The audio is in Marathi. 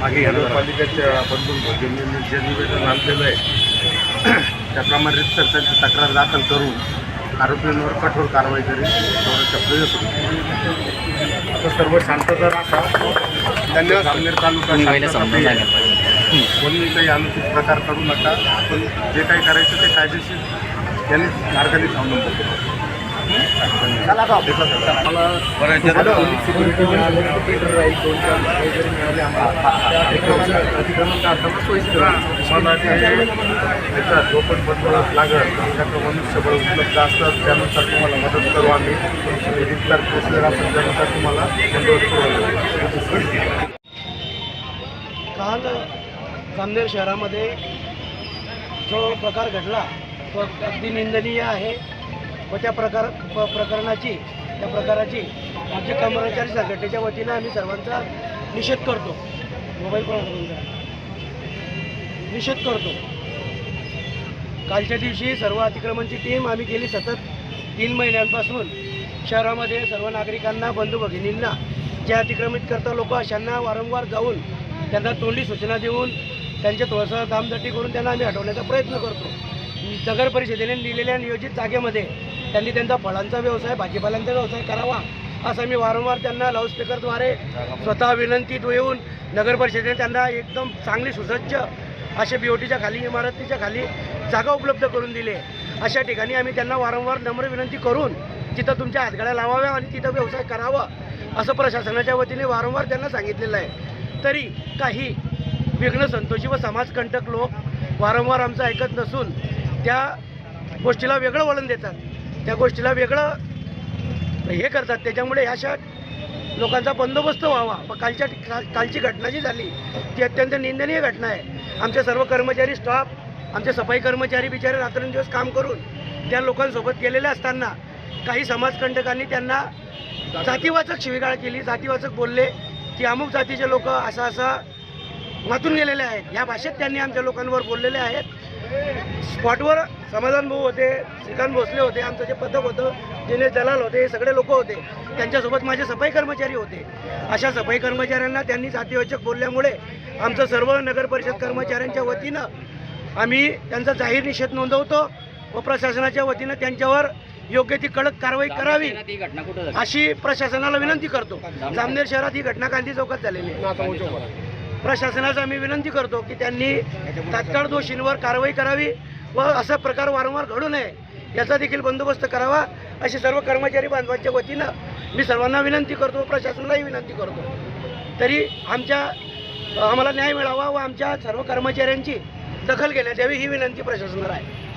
मागे नगरपालिकेच्या बंधून जे निवेदन आणलेलं आहे त्याप्रमाणे त्यांची तक्रार दाखल करून आरोपींवर कठोर कारवाई करेल एवढं प्रयत्न आता सर्व शांतता राखा धन्यवाद सामनेर तालुका. कोणी काही अनुचित प्रकार करू नका. आपण जे काही करायचं ते कायदेशीर यांनी मार्गाने थांबून बघू चला आता मला जो पण बंदोबस्त लागेल त्याचं मनुष्यबळ उपलब्ध असतात त्यानुसार तुम्हाला मदत करू आम्ही रितसर पोचलेला असेल त्यानुसार तुम्हाला करू काल जामनेर शहरामध्ये जो प्रकार घडला तो अगदी निंदनीय आहे. व त्या प्रकार प प्रकरणाची त्या प्रकाराची राज्य कर्मचारी संघटनेच्या वतीनं आम्ही सर्वांचा निषेध करतो. मोबाईल निषेध करतो. कालच्या दिवशी सर्व अतिक्रमणची टीम आम्ही गेली सतत तीन महिन्यांपासून. शहरामध्ये सर्व नागरिकांना बंधू भगिनींना जे अतिक्रमित करता लोक अशांना वारंवार जाऊन त्यांना तोंडी सूचना देऊन त्यांच्या थोडंसं दामदटी करून त्यांना आम्ही हटवण्याचा प्रयत्न करतो. नगर परिषदेने दिलेल्या नियोजित जागेमध्ये त्यांनी त्यांचा फळांचा व्यवसाय भाजीपाल्यांचा व्यवसाय करावा असं मी वारंवार त्यांना लाऊडस्पीकरद्वारे स्वतः विनंतीत येऊन नगर परिषदेने त्यांना एकदम चांगली सुसज्ज अशा बी ओ टीच्या खाली इमारतीच्या खाली जागा उपलब्ध करून दिली. आहे अशा ठिकाणी आम्ही त्यांना वारंवार नम्र विनंती करून तिथं तुमच्या हातगाड्या लावाव्या आणि तिथं व्यवसाय करावा असं प्रशासनाच्या वतीने वारंवार त्यांना सांगितलेलं आहे. तरी काही विघ्न संतोषी व समाजकंटक लोक वारंवार आमचं ऐकत नसून त्या गोष्टीला वेगळं वळण देतात. त्या गोष्टीला वेगळं हे करतात. त्याच्यामुळे ह्याशा लोकांचा बंदोबस्त व्हावा. व कालच्या काल- कालची घटना जी झाली ती अत्यंत निंदनीय घटना आहे. आमचे सर्व कर्मचारी स्टाफ आमचे सफाई कर्मचारी बिचारे रात्रंदिवस काम करून त्या लोकांसोबत गेलेले असताना काही समाजकंटकांनी त्यांना जातीवाचक शिवीगाळ केली. जातीवाचक बोलले की अमुक जातीचे लोक असा असा वाचून गेलेले आहेत. या भाषेत त्यांनी आमच्या लोकांवर बोललेले आहेत. स्पॉटवर समाधान भाऊ होते श्रीकांत भोसले होते आमचं जे पथक होतं दिनेश दलाल होते हे सगळे लोक होते. त्यांच्यासोबत माझे सफाई कर्मचारी होते. अशा सफाई कर्मचाऱ्यांना त्यांनी जातीवाचक बोलल्यामुळे आमचं सर्व नगर परिषद कर्मचाऱ्यांच्या वतीनं आम्ही त्यांचा जाहीर निषेध नोंदवतो व प्रशासनाच्या वतीनं त्यांच्यावर योग्य ती कडक कारवाई करावी अशी प्रशासनाला विनंती करतो. जामनेर शहरात ही घटना गांधी चौकात झालेली आहे. प्रशासनाचा आम्ही विनंती करतो की त्यांनी तात्काळ दोषींवर कारवाई करावी. व असा प्रकार वारंवार घडू नये याचा देखील बंदोबस्त करावा अशी सर्व कर्मचारी बांधवांच्या वतीनं मी सर्वांना विनंती करतो प्रशासनालाही विनंती करतो. तरी आमच्या आम्हाला न्याय मिळावा व आमच्या सर्व कर्मचाऱ्यांची दखल घेण्यात यावी ही विनंती प्रशासनाला आहे.